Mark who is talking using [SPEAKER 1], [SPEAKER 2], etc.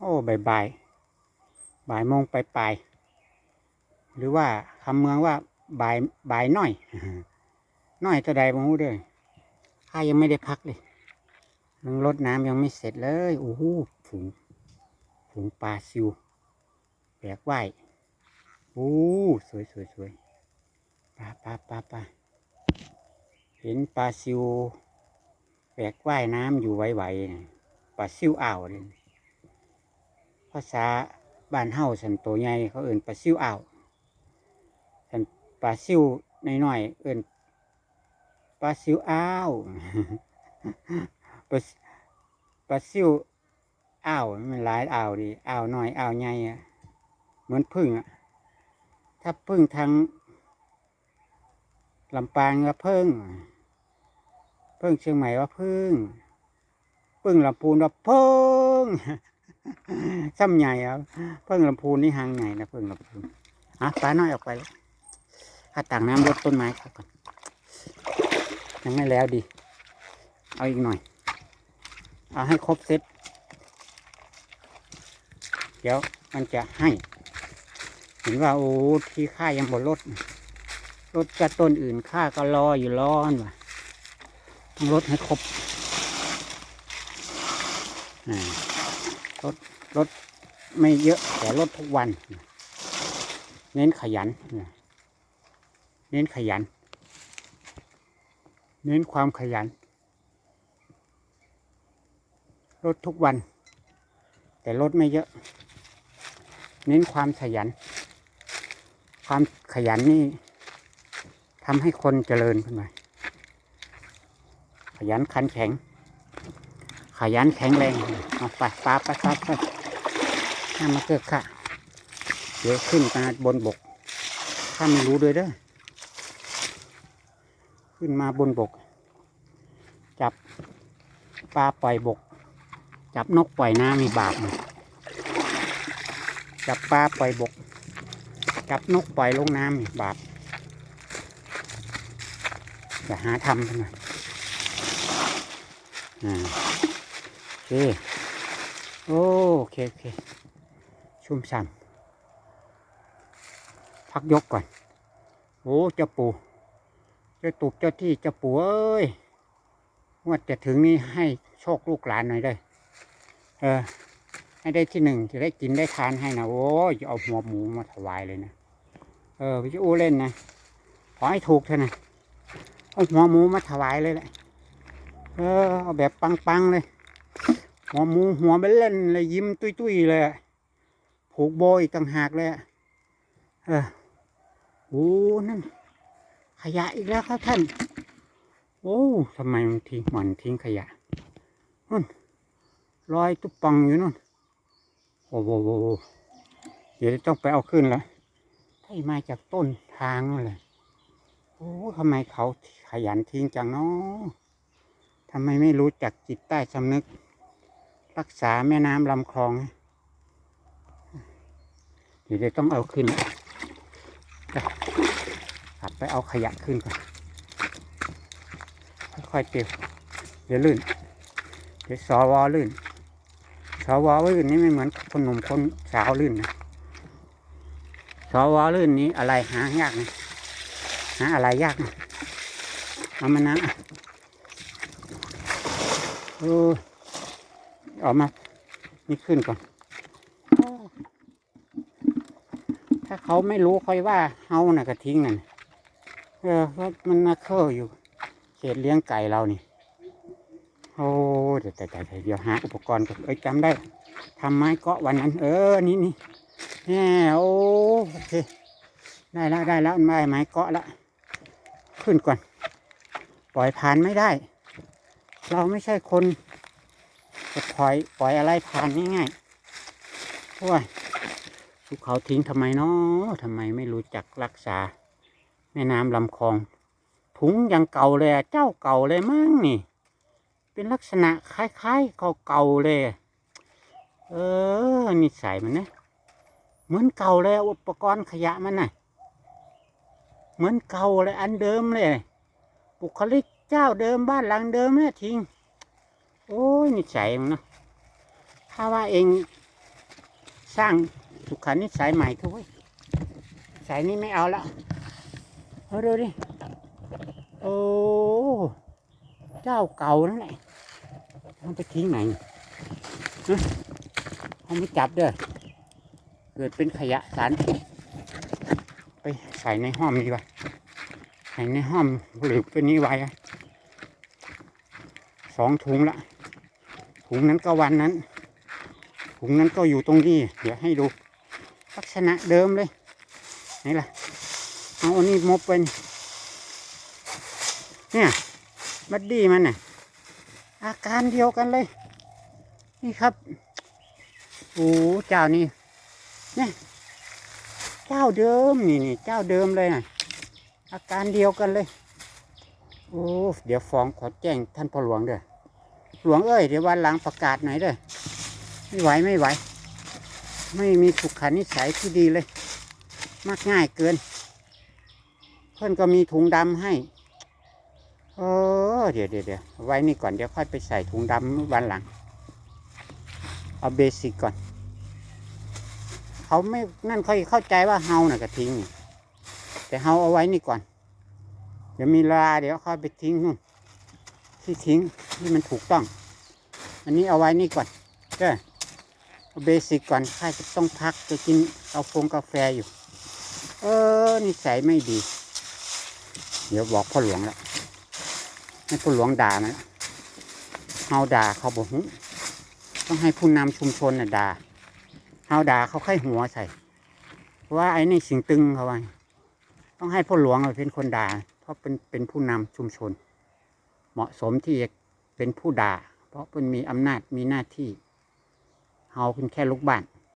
[SPEAKER 1] โอ้บ่ายบ่ายบ่ายโมงไปปลายหรือว่าคำเมืองว่าบ่ายบ่ายน้อยน้อยตัวใดบ่รู้เด้อข้ายังไม่ได้พักเลยยังรดน้ำยังไม่เสร็จเลยโอ้โหฝูงฝูงปลาซิวแบกว่ายโอ้สวยสวยสวยปลาปลาปลาปลาเห็นปลาซิวแบกว่ายน้ำอยู่ไหวๆปลาซิวอ่าวเลยาษาบ้านเฮาสันโตใหญ่เขาเอิ่นปลาซิวอ่าวสันปลาซิวน้อยๆเอิ่นปลาซิวอ้าวปลาปลาซิวอ้าวมันหลายอ้าวดิอ้าวน้อยอ้าวใหญ่อะเหมือนพึ่งอะถ้าพึ่งทางลำปางก็พึ่งพึ่งเชียงใหม่ว่าพึ่งพึ่งลำพูนว่าพึ่ง ซ้ำใหญ่ครับเพิ่งลำพูนนี่หางใหญ่นะเพิ่งลำพูนอะปลาน้อยออกไปแล้วข้าต่างน้ำรดต้นไม้ครับก่อนยังไม่แล้วดี เอาอีกหน่อย เอาให้ครบเซตเดี๋ยวมันจะให้ เห็นว่าโอ้ที่ค่ายังบนลดลดจะต้นอื่นค่าก็รออยู่ร้อนว่ะต้องลดให้ครบอ่า รถไม่เยอะแต่รถทุกวัน เน้นขยัน เน้นขยัน เน้นความขยัน รถทุกวัน แต่รถไม่เยอะ เน้นความขยัน ความขยันนี่ทำให้คนเจริญขึ้นมาขยันขันแข็ง ขยันแข็งแรงเอาไปปลาไปปลาไปห้ามาเกิดค่ะเดี๋ยวขึ้นมาบนบกข้าไม่รู้ด้วยเด้อขึ้นมาบนบก จับปลาปล่อยบก จับนกปล่อยน้ำมีบาปจับปลาปล่อยบก จับนกปล่อยลงน้ำมีบาปอย่าหาทำทำไมอ่า เคโอเคโอเค ชุ่มฉ่ำพักยกก่อน โอ้เจ้าปู่เจ้าตุกเจ้าที่เจ้าปู่เอ้ยงว่าจะถึงนี้ให้โชคลูกหลานหน่อยเลยเออ ให้ได้ที่หนึ่งจะได้กินได้ทานให้นะโอ้ยเอาหัวหมูมาถวายเลยนะเออพี่อู้เล่นนะขอให้ถูกเถอะนะเอาหัวหมูมาถวายเลยแหละเออเอาแบบปังๆเลย หัวหมูหัวเบลเล่นเลยยิ้มตุ้ยๆเลยผูกโบอีกต่างหากเลยอะเออโอ้นั่น ขยะอีกแล้วครับท่าน โอ้ทำไมมันทิ้งหมันทิ้งขยะนู่นลอยตุ๊บปังอยู่นู่นโอ้โหเดี๋ยวต้องไปเอาขึ้นและถ้มาจากต้นทางนั่นเลยโอ้ทำไมเขาขยันทิ้งจังเนาะทำไมไม่รู้จักจิตใต้สำนึก รักษาแม่น้ำลำคลองเดี๋ยวจะต้องเอาขึ้นขับไปเอาขยะขึ้นก่อนค่อยๆเตียวเดี๋ยวลื่นเดี๋ยวสวลื่นสวลื่นนี่ไม่เหมือนคนหนุ่มคนสาวลื่นนะสวลื่นนี้อะไรหายากนะหาอะไรยากนะเอามานะเอ ออกมา นี่ขึ้นก่อน ถ้าเขาไม่รู้ค่อยว่าเฮาน่ะก็ทิ้งนั่นเออมันมาเข้าอยู่ เขตเลี้ยงไก่เรานี่ โอ้เดี๋ยวแต่แต่เดี๋ยวหาอุปกรณ์ก่อนเอ้ยจำได้ทำไม้เกาะวันนั้น เออ นี่นี่แหมโอ้โอเค ได้แล้วได้แล้วไม้ไม้เกาะละ ขึ้นก่อน ปล่อยผ่านไม่ได้ เราไม่ใช่คน จะปล่อยปล่อยอะไรผ่านง่ายๆโอ้ยภูเขาทิ้งทำไมเนาะทำไมไม่รู้จักรักษา แม่น้ำลำคลอง ถุงยังเก่าเลยเจ้าเก่าเลยมั้งนี่ เป็นลักษณะคล้ายๆเขาเก่าเลย เออนิสัยมันนะเหมือนเก่าเลยอุปกรณ์ขยะมันน่ะ เหมือนเก่าเลยอันเดิมเลย บุคลิกเจ้าเดิมบ้านหลังเดิมเนี่ยทิ้ง โอ้ยนิสัยมันเนาะถ้าว่าเองสร้างสุขานิสัยใหม่ทุกยสายนี้ไม่เอาละเอาดูดิ โอ้ เจ้าเก่านั่นแหละมันไปทิ้งไหนเอาไม่จับเด้อเกิดเป็นขยะสารพิษไปใส่ในห้องดีกว่าใส่ในห้องหรือตัวนี้ไว้สองถุงละ ถุงนั้นก็วันนั้นถุงนั้นก็อยู่ตรงนี้ เดี๋ยวให้ดู ลักษณะเดิมเลยนี่ล่ะเอาอันนี้มบไปนี่เนี่ยบัดดี้มันน่ะอาการเดียวกันเลย นี่ครับโอ้เจ้านี่เนี่ยเจ้าเดิมนี่นี่เจ้าเดิมเลยน่ะอาการเดียวกันเลยโอ้เดี๋ยวฟ้องขอแจ้งท่านพ่อหลวงเด้อ หลวงเอ้ยเดี๋ยววันหลังประกาศหน่อยเด้อไม่ไหวไม่ไหว ไม่มีสุขานิสัยที่ดีเลย มากง่ายเกิน เพื่อนก็มีถุงดำให้เออเดี๋ยวเดี๋ยวเดี๋ยวไว้นี่ก่อนเดี๋ยวค่อยไปใส่ถุงดำวันหลัง เอาเบสิกก่อน เขาไม่นั่นเขาเข้าใจว่าเฮาน่ะก็ทิ้ง แต่เฮาเอาไว้นี่ก่อน เดี๋ยวมีลาเดี๋ยวค่อยไปทิ้งนู่น ที่ทิ้งที่มันถูกต้อง อันนี้เอาไว้นี่ก่อนเด้อเบสิกก่อนข้าจะต้องพักจะกินเอาฟงกาแฟอยู่ เออนิสัยไม่ดี เดี๋ยวบอกพ่อหลวงแล้วให้พ่อหลวงด่ามันะเฮาด่าเขาบอกต้องให้ผู้นำชุมชนน่ะด่าเฮาด่าเขาค่อยหัวใส่ว่าไอ้นี่สิงตึงเขาไว้ต้องให้พ่อหลวงเป็นคนด่าเพราะเป็นเป็นผู้นำชุมชน เหมาะสมที่จะเป็นผู้ด่า เพราะเป็นมีอำนาจมีหน้าที่เฮาเป็นแค่ลูกบ้าน